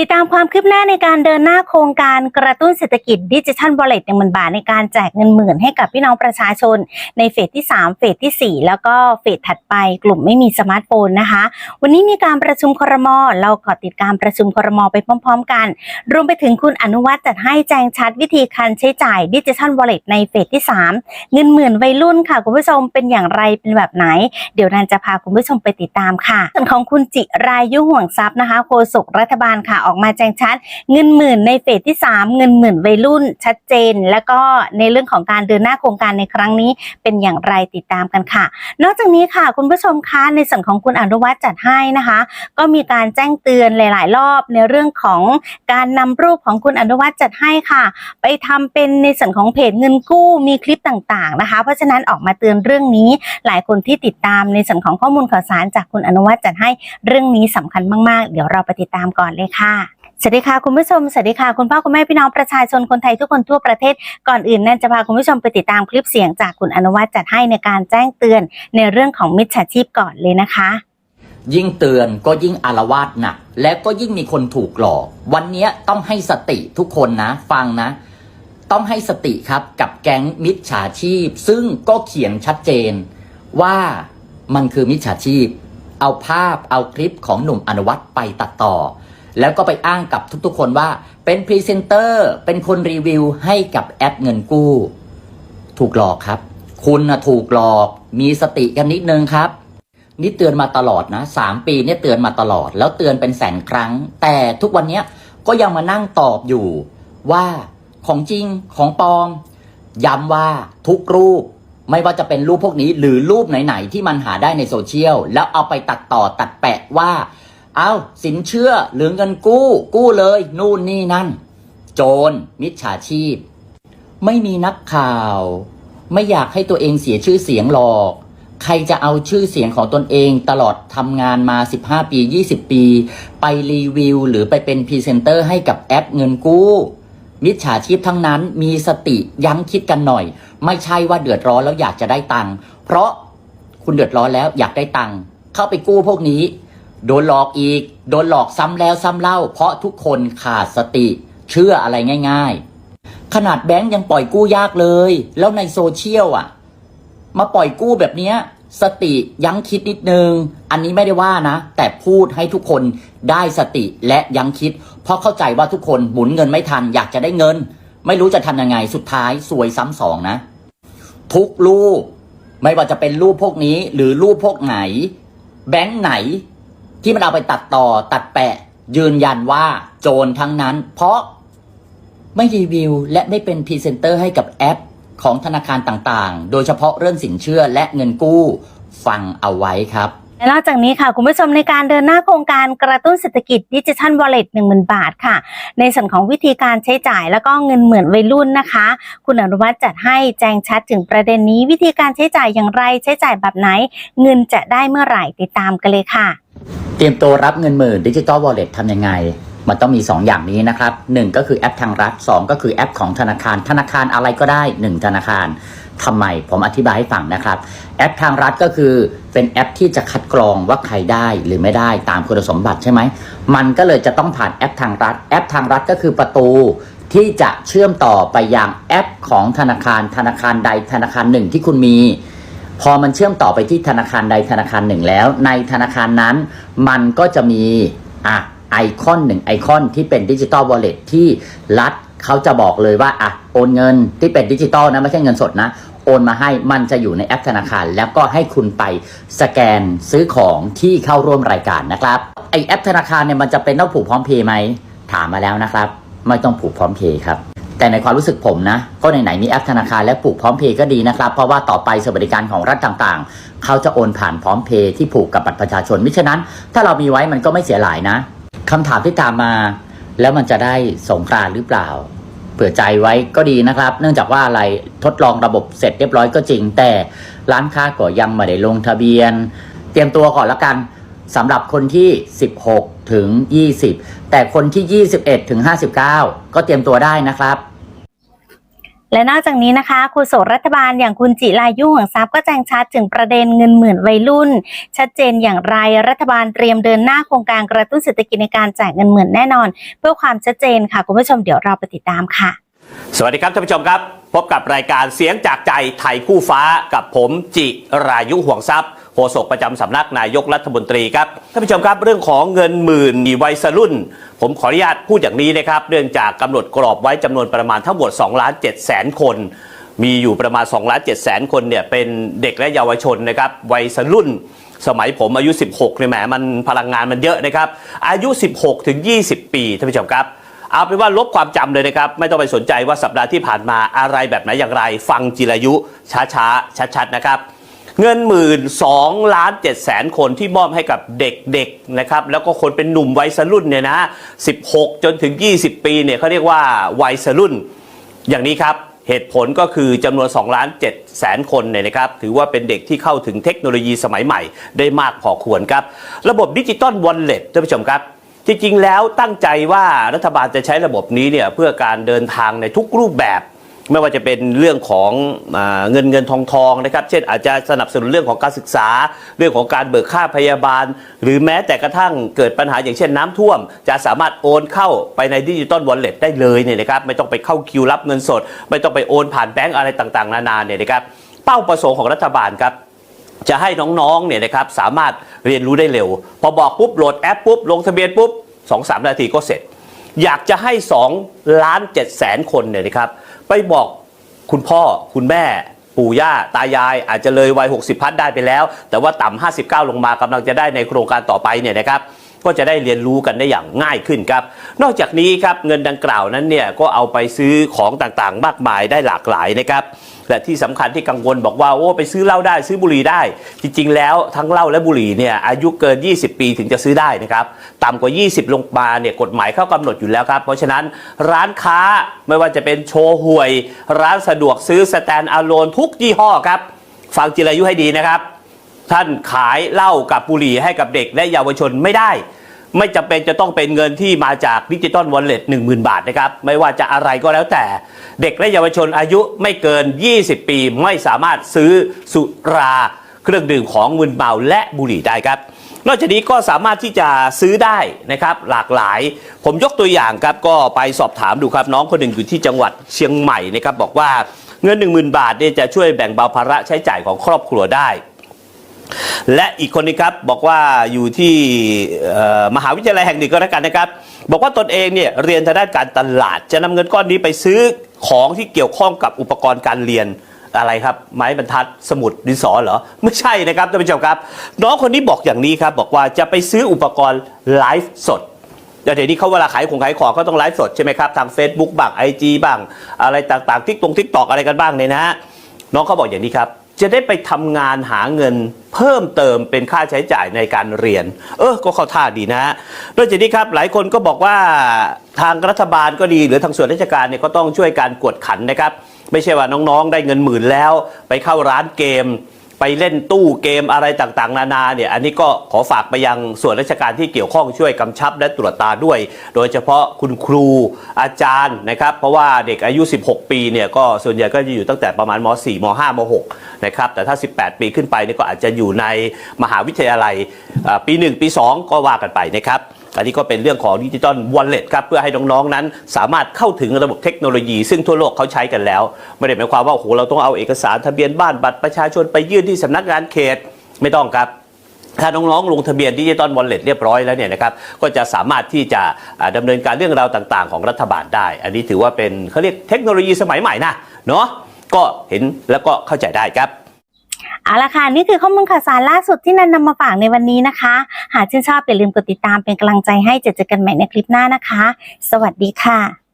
ติดตามความคืบหน้าในการเดินหน้าโครงการกระตุ้นเศรษฐกิจดิจิทัลวอลเลตหนึ่งหมื่นบาทในการแจกเงินหมื่นให้กับพี่น้องประชาชน ในเฟสที่ 3 เฟสทีสี่4 แล้วก็เฟสถัดไปกลุ่มไม่มีสมาร์ทโฟนนะคะ วันนี้มีการประชุมครม เรากาะติดการประชุมครมไปพร้อม ๆ กัน รวมไปถึงคุณอนุวัฒน์จัดให้แจ้งชัดวิธีการใช้จ่ายดิจิทัลวอลเลตในเฟสที่ 3 เงินหมื่นวัยรุ่นค่ะคุณผู้ชมเป็นอย่างไรเป็นแบบไหน เดี๋ยวนันจะพาคุณผู้ชมไปติดตามค่ะส่วนของคุณจิรายุห่วงทรัพย์นะคะโฆษกรัฐบาลค่ะออกมาแจ้งชัด เงินหมื่นในเฟสที่ 3 เงินหมื่นวัยรุ่นชัดเจน แล้วก็ในเรื่องของการเดินหน้าโครงการในครั้งนี้เป็นอย่างไรติดตามกันค่ะ นอกจากนี้ค่ะ คุณผู้ชมคะในส่วนของคุณอนุวัฒน์จัดให้นะคะ ก็มีการแจ้งเตือนหลาย ๆ รอบในเรื่องของการนำรูปของคุณอนุวัฒน์จัดให้ค่ะ ไปทำเป็นในส่วนของเพจเงินกู้มีคลิปต่าง ๆ นะคะ เพราะฉะนั้นออกมาเตือนเรื่องนี้หลายคนที่ติดตามในส่วนของข้อมูลข่าวสารจากคุณอนุวัฒน์จัดให้เรื่องนี้สำคัญมาก ๆ เดี๋ยวเราไปติดตามก่อนเลยค่ะ สวัสดีค่ะคุณผู้ชมสวัสดีค่ะคุณพ่อคุณแม่พี่น้องประชาชนคนไทยทุกคนทั่วประเทศก่อนอื่นนั่นจะพาคุณผู้ชมไปติดตามคลิปเสียงจากคุณอนุวัฒน์จัดให้ในการแจ้งเตือนในเรื่องของมิจฉาชีพก่อนเลยนะคะ ยิ่งเตือนก็ยิ่งอารวาสหนักและก็ยิ่งมีคนถูกหลอก วันนี้ต้องให้สติทุกคนนะ ฟังนะ ต้องให้สติครับกับแก๊งมิจฉาชีพ ซึ่งก็เขียนชัดเจน ว่ามันคือมิจฉาชีพ เอาภาพเอาคลิปของหนุ่มอนุวัตไปตัดต่อ แล้วก็ไปอ้างกับทุกๆคนว่าเป็นพรีเซนเตอร์ เป็นคนรีวิวให้กับแอปเงินกู้ ถูกหลอกครับ คุณนะถูกหลอก มีสติกันนิดนึงครับ นี่เตือนมาตลอดนะสามปีเนี่ยเตือนมาตลอด แล้วเตือนเป็นแสนครั้ง แต่ทุกวันนี้ก็ยังมานั่งตอบอยู่ว่าของจริงของปลอมย้ำว่าทุกรูปไม่ว่าจะเป็นรูปพวกนี้หรือรูปไหน ๆ ที่มันหาได้ในโซเชียลแล้วเอาไปตัดต่อตัดแปะว่า เอาสินเชื่อหรือเงินกู้ กู้เลย นู่นนี่นั่น โจร มิจฉาชีพ ไม่มีนักข่าว ไม่อยากให้ตัวเองเสียชื่อเสียงหรอก ใครจะเอาชื่อเสียงของตนเองตลอดทำงานมา 15 ปี 20 ปี ไปรีวิว หรือไปเป็นพรีเซนเตอร์ให้กับแอปเงินกู้มิจฉาชีพทั้งนั้นมีสติยั้งคิดกันหน่อย ไม่ใช่ว่าเดือดร้อนแล้วอยากจะได้ตังค์เพราะคุณเดือดร้อนแล้วอยากได้ตังค์เข้าไปกู้พวกนี้ โดนหลอกอีก โดนหลอกซ้ำแล้วซ้ำเล่า เพราะทุกคนขาดสติ เชื่ออะไรง่ายๆ ขนาดแบงก์ยังปล่อยกู้ยากเลย แล้วในโซเชียลอะ มาปล่อยกู้แบบเนี้ย สติยั้งคิดนิดนึง อันนี้ไม่ได้ว่านะ แต่พูดให้ทุกคนได้สติและยั้งคิด เพราะเข้าใจว่าทุกคนหมุนเงินไม่ทัน อยากจะได้เงิน ไม่รู้จะทำยังไงสุดท้ายสวยซ้ำสองนะ ทุกรูป ไม่ว่าจะเป็นรูปพวกนี้ หรือรูปพวกไหน แบงค์ไหน ที่มันเอาไปตัดต่อตัดแปะ ยืนยันว่าโจรทั้งนั้น เพราะไม่รีวิวและไม่เป็นพรีเซนเตอร์ให้กับแอปของธนาคารต่างๆ โดยเฉพาะเรื่องสินเชื่อและเงินกู้ฟังเอาไว้ครับและนอกจากนี้ค่ะคุณผู้ชมในการเดินหน้าโครงการกระตุ้นเศรษฐกิจดิจิทัลวอลเล็ตหนึ่งหมื่นบาทค่ะ ในส่วนของวิธีการใช้จ่ายแล้วก็เงินเหมื่นวัยรุ่นนะคะ คุณอนุวัฒน์จัดให้แจ้งชัดถึงประเด็นนี้ วิธีการใช้จ่ายอย่างไรใช้จ่ายแบบไหน เงินจะได้เมื่อไหร่ติดตามกันเลยค่ะ เตรียมตัวรับเงินหมื่นดิจิ t a ลวอลเล็ตทำยังไง มันต้องมี 2 อย่างนี้นะครับ 1 ก็คือแอปทางรัฐ 2 ก็คือแอปของธนาคาร ธนาคารอะไรก็ได้ 1 ธนาคารทำไมผมอธิบายให้ฟังนะครับ แอปทางรัฐก็คือเป็นแอปที่จะคัดกรองว่าใครได้หรือไม่ได้ตามคุณสมบัติใช่ไหม มันก็เลยจะต้องผ่านแอปทางรัฐ แอปทางรัฐก็คือประตูที่จะเชื่อมต่อไปยังแอปของธนาคารธนาคารใดธนาคารหนึ่งที่คุณมี พอมันเชื่อมต่อไปที่ธนาคารใดธนาคารหนึ่งแล้ว ในธนาคารนั้น มันก็จะมีอะไอคอนหนึ่งไอคอนที่เป็นดิจิตอลวอลเล็ตที่รัฐเขาจะบอกเลยว่าอะโอนเงินที่เป็นดิจิตอลนะไม่ใช่เงินสดนะ โอนมาให้มันจะอยู่ในแอปธนาคาร แล้วก็ให้คุณไปสแกนซื้อของที่เข้าร่วมรายการนะครับไอแอปธนาคารเนี่ยมันจะเป็นต้องผูกพร้อมเพย์ไหมถามมาแล้วนะครับ ไม่ต้องผูกพร้อมเพย์ครับ แต่ในความรู้สึกผมนะ ก็ไหนๆมีแอปธนาคารและผูกพร้อมเพย์ก็ดีนะครับ เพราะว่าต่อไปสวัสดิการของรัฐต่างๆ เขาจะโอนผ่านพร้อมเพย์ที่ผูกกับบัตรประชาชนมิฉะนั้น ถ้าเรามีไว้มันก็ไม่เสียหลายนะคำถามที่ตามมา แล้วมันจะได้สงกรานหรือเปล่า เผื่อใจไว้ก็ดีนะครับ เนื่องจากว่าอะไรทดลองระบบเสร็จเรียบร้อยก็จริง แต่ร้านค้าก็ยังไม่ได้ลงทะเบียน เตรียมตัวก่อนละกัน สำหรับคนที่ 16 ถึง 20 แต่คนที่ 21 ถึง 59 ก็เตรียมตัวได้นะครับ และนอกจากนี้นะคะโฆษกรัฐบาลอย่างคุณจิรายุห่วงทรัพย์ก็แจ้งชัดถึงประเด็นเงินหมื่นวัยรุ่น ชัดเจนอย่างไรรัฐบาลเตรียมเดินหน้าโครงการกระตุ้นเศรษฐกิจในการแจกเงินหมื่นแน่นอน เพื่อความชัดเจนค่ะคุณผู้ชมเดี๋ยวเราไปติดตามค่ะ สวัสดีครับท่านผู้ชมครับ พบกับรายการเสียงจากใจไทยคู่ฟ้ากับผมจิรายุห่วงทรัพย์โฆษกประจำสำนักนายกรัฐมนตรีครับท่านผู้ชมครับเรื่องของเงินหมื่นมีวัยรุ่น ผมขออนุญาตพูดอย่างนี้นะครับเนื่องจากกำหนดกรอบไว้จำนวนประมาณทั้งหมด2ล้าน7แสนคน มีอยู่ประมาณ2ล้าน7แสนคนเนี่ยเป็นเด็กและเยาวชนนะครับวัยรุ่น สมัยผมอายุ 16เนี่ยแหมมันพลังงานมันเยอะนะครับ อายุ 16 ถึง 20 ปีท่านผู้ชมครับเอาเป็นว่าลบความจำเลยนะครับ ไม่ต้องไปสนใจว่าสัปดาห์ที่ผ่านมาอะไรแบบไหนอย่างไร ฟังจิรายุช้าๆชัดๆนะครับ เงินหมื่นสองล้านเจ็ดแสนคนที่มอบให้กับเด็กๆนะครับแล้วก็คนเป็นหนุ่มวัยรุ่นเนี่ยนะ16จนถึง 20 ปีเนี่ยเขาเรียกว่าวัยรุ่น อย่างนี้ครับเหตุผลก็คือจำนวน2ล้าน7แสนคนเนี่ยนะครับถือว่าเป็นเด็กที่เข้าถึงเทคโนโลยีสมัยใหม่ได้มากพอควรครับ ระบบดิจิตอลวอลเล็ตท่านผู้ชมครับ จริงๆแล้วตั้งใจว่ารัฐบาลจะใช้ระบบนี้เนี่ยเพื่อการเดินทางในทุกรูปแบบ ไม่ว่าจะเป็นเรื่องของอเงินเงินทองทองนะครับ เช่นอาจจะสนับสนุนเรื่องของการศึกษา เรื่องของการเบิกค่าพยาบาล หรือแม้แต่กระทั่งเกิดปัญหาอย่างเช่นน้ำท่วม จะสามารถโอนเข้าไปในดิจิตอลวอลเล็ตได้เลยเนี่ยนะครับไม่ต้องไปเข้าคิวรับเงินสด ไม่ต้องไปโอนผ่านแบงก์อะไรต่างๆ นานาเนี่ยนะครับเป้าประสงค์ของรัฐบาลครับจะให้น้องๆเนี่ยนะครับสามารถเรียนรู้ได้เร็ว พอบอกปุ๊บโหลดแอปปุ๊บลงทะเบียนปุ๊บสองสามนาทีก็เสร็จ อยากจะให้ 2 ล้าน7แสนคนเนี่ยนะครับ ไปบอกคุณพ่อคุณแม่ ปู่ย่า ตายาย อาจจะเลยวัย 60 พันได้ไปแล้ว แต่ว่าต่ำ59 ลงมากำลังจะได้ในโครงการต่อไปเนี่ยนะครับก็จะได้เรียนรู้กันได้อย่างง่ายขึ้นครับ นอกจากนี้ครับเงินดังกล่าวนั้นเนี่ยก็เอาไปซื้อของต่างๆ มากมายได้หลากหลายนะครับ และที่สำคัญที่กังวลบอกว่าโอ้ไปซื้อเหล้าได้ซื้อบุหรี่ได้ จริง ๆ แล้วทั้งเหล้าและบุหรี่เนี่ยอายุเกิน 20 ปีถึงจะซื้อได้นะครับต่ำกว่า 20 ลงมาเนี่ยกฎหมายเข้ากำหนดอยู่แล้วครับ เพราะฉะนั้นร้านค้าไม่ว่าจะเป็นโชว์หวย ร้านสะดวกซื้อสแตนอะโลนทุกยี่ห้อครับ ฟังจิรายุให้ดีนะครับ ท่านขายเหล้ากับบุหรี่ให้กับเด็กและเยาวชนไม่ได้ ไม่จำเป็นจะต้องเป็นเงินที่มาจากดิจิตอลวอลเล็ต1 0,000บาทนะครับ ไม่ว่าจะอะไรก็แล้วแต่ เด็กและเยาวชนอายุไม่เกิน 20 ปี ไม่สามารถซื้อสุราเครื่องดื่มของมึนเมาและบุหรี่ได้ครับ นอกจากนี้ก็สามารถที่จะซื้อได้นะครับ หลากหลาย ผมยกตัวอย่างครับก็ไปสอบถามดูครับ น้องคนหนึ่งอยู่ที่จังหวัดเชียงใหม่นะครับบอกว่าเงิน 10,000 บาทเนี่ยจะช่วยแบ่งเบาภาระใช้จ่ายของครอบครัวได้ และอีกคนนึงครับบอกว่าอยู่ที่มหาวิทยาลัยแห่งหนึ่งก็แล้วกันนะครับ บอกว่าตนเองเนี่ยเรียนทางด้านการตลาด จะนำเงินก้อนนี้ไปซื้อของที่เกี่ยวข้องกับอุปกรณ์การเรียนอะไรครับ ไม้บรรทัดสมุดดินสอเหรอ ไม่ใช่นะครับท่านผู้ชมครับ น้องคนนี้บอกอย่างนี้ครับ บอกว่าจะไปซื้ออุปกรณ์ไลฟ์สดแต่เดี๋ยวนี้เขาเวลาขายของขายของเขาต้องไลฟ์สดใช่ไหมครับ ทาง Facebook บ้าง IG บ้าง อะไรต่างๆทิกตรงทิกตอกอะไรกันบ้างเนี่ยนะฮะน้องเขาบอกอย่างนี้ครับ จะได้ไปทำงานหาเงินเพิ่มเติมเป็นค่าใช้จ่ายในการเรียน เออก็เข้าท่าดีนะฮะนอกจากนี้ครับหลายคนก็บอกว่าทางรัฐบาลก็ดี หรือทางส่วนราชการเนี่ยก็ต้องช่วยการกวดขันนะครับ ไม่ใช่ว่าน้องๆ ได้เงินหมื่นแล้ว ไปเข้าร้านเกม ไปเล่นตู้เกมอะไรต่างๆ นานาเนี่ยอันนี้ก็ขอฝากไปยังส่วนราชการที่เกี่ยวข้องช่วยกำชับและตรวจตาด้วย โดยเฉพาะคุณครูอาจารย์นะครับ เพราะว่าเด็กอายุ 16 ปีเนี่ยก็ส่วนใหญ่ก็จะอยู่ตั้งแต่ประมาณม .4 ม .5 ม .6 นะครับแต่ถ้า 18 ปีขึ้นไปนี่ก็อาจจะอยู่ในมหาวิทยาลัยอ่าปี 1 ปี 2 ก็ว่ากันไปนะครับอันนี้ก็เป็นเรื่องของดิจิตอลวอลเล็ตครับเพื่อให้น้องๆนั้น สามารถเข้าถึงระบบเทคโนโลยี ซึ่งทั่วโลกเขาใช้กันแล้ว ไม่ได้หมายความว่าโอ้โหเราต้องเอาเอกสารทะเบียนบ้านบัตรประชาชนไปยื่นที่สำนักงานเขตไม่ต้องครับถ้าน้องๆ ลงทะเบียนดิจิตอลวอลเล็ตเรียบร้อยแล้วเนี่ยนะครับก็จะสามารถที่จะอ่าดำเนินการเรื่องราวต่างๆ ของรัฐบาลได้ อันนี้ถือว่าเป็นเขาเรียกเทคโนโลยีสมัยใหม่นะเนาะ ก็เห็นแล้วก็เข้าใจได้ครับเอาละค่ะ นี่คือข้อมูลข่าวสารล่าสุดที่นันนำมาฝากในวันนี้นะคะ หากชื่นชอบอย่าลืมกดติดตามเป็นกำลังใจให้เจอเจอกันใหม่ในคลิปหน้านะคะ สวัสดีค่ะ